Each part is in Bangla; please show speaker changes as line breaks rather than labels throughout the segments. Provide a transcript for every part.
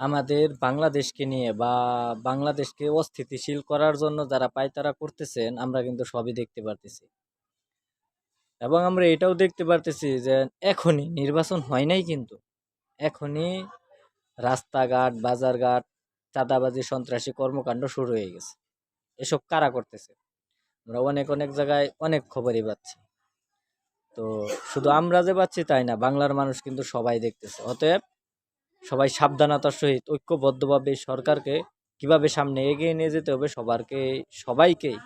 আমাদের বাংলাদেশকে নিয়ে বা বাংলাদেশকে অস্থিতিশীল করার জন্য যারা পায়তারা করতেছেন, আমরা কিন্তু সবই দেখতে পারতেছি। এবং আমরা এটাও দেখতে পারতেছি যে এখনই নির্বাচন হয় নাই কিন্তু। এখনই রাস্তাঘাট, বাজারঘাট, চাঁদাবাজি, সন্ত্রাসী কর্মকাণ্ড শুরু হয়ে গেছে। এসব কারা করতেছে? আমরা অনেক অনেক জায়গায় অনেক খবরই পাচ্ছি। তো শুধু আমরা যে পাচ্ছি তাই না, বাংলার মানুষ কিন্তু সবাই দেখতেছে। অতএব সবাই সাবধানতার সহিত ঐক্যবদ্ধভাবে সরকারকে কীভাবে সামনে এগিয়ে নিয়ে যেতে হবে সবারকে সবাইকেই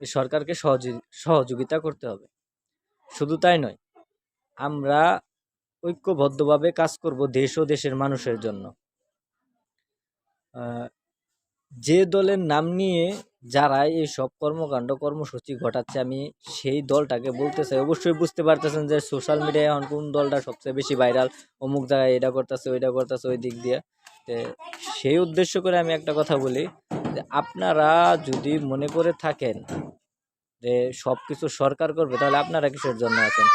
সরকারকে সহযোগি সহযোগিতা করতে হবে। শুধু তাই নয়, আমরা ঐক্যবদ্ধভাবে কাজ করব দেশ ও দেশের মানুষের জন্য। যে দলের নাম নিয়ে যারা এই সব কর্মকাণ্ড, কর্মসূচি ঘটাচ্ছে, আমি সেই দলটাকে বলতে চাই। অবশ্যই বুঝতে পারতেছেন যে সোশ্যাল মিডিয়ায় এখন কোন দলটা সবচেয়ে বেশি ভাইরাল অমুক জায়গায় এটা করতেছে, ওইটা করতেছে, ওই দিক দিয়ে। সেই উদ্দেশ্য করে আমি একটা কথা বলি যে আপনারা যদি মনে করে থাকেন যে সব কিছু সরকার করবে, তাহলে আপনারা কিসের জন্য আছেন?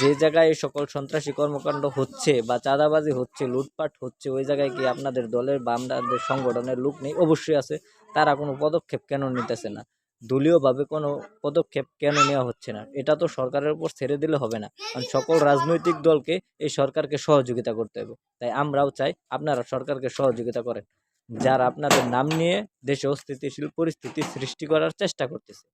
যে জায়গায় এই সকল সন্ত্রাসী কর্মকাণ্ড হচ্ছে বা চাঁদাবাজি হচ্ছে, লুটপাট হচ্ছে, ওই জায়গায় কি আপনাদের দলের বা আপনাদের সংগঠনের লোক নেই? অবশ্যই আছে। তারা কোনো পদক্ষেপ কেন নিতেছে না? দলীয়ভাবে কোনো পদক্ষেপ কেন নেওয়া হচ্ছে না? এটা তো সরকারের উপর ছেড়ে দিলে হবে না। কারণ সকল রাজনৈতিক দলকে এই সরকারকে সহযোগিতা করতে হবে। তাই আমরাও চাই আপনারা সরকারকে সহযোগিতা করেন। যারা আপনাদের নাম নিয়ে দেশে অস্থিতিশীল পরিস্থিতি সৃষ্টি করার চেষ্টা করতেছে।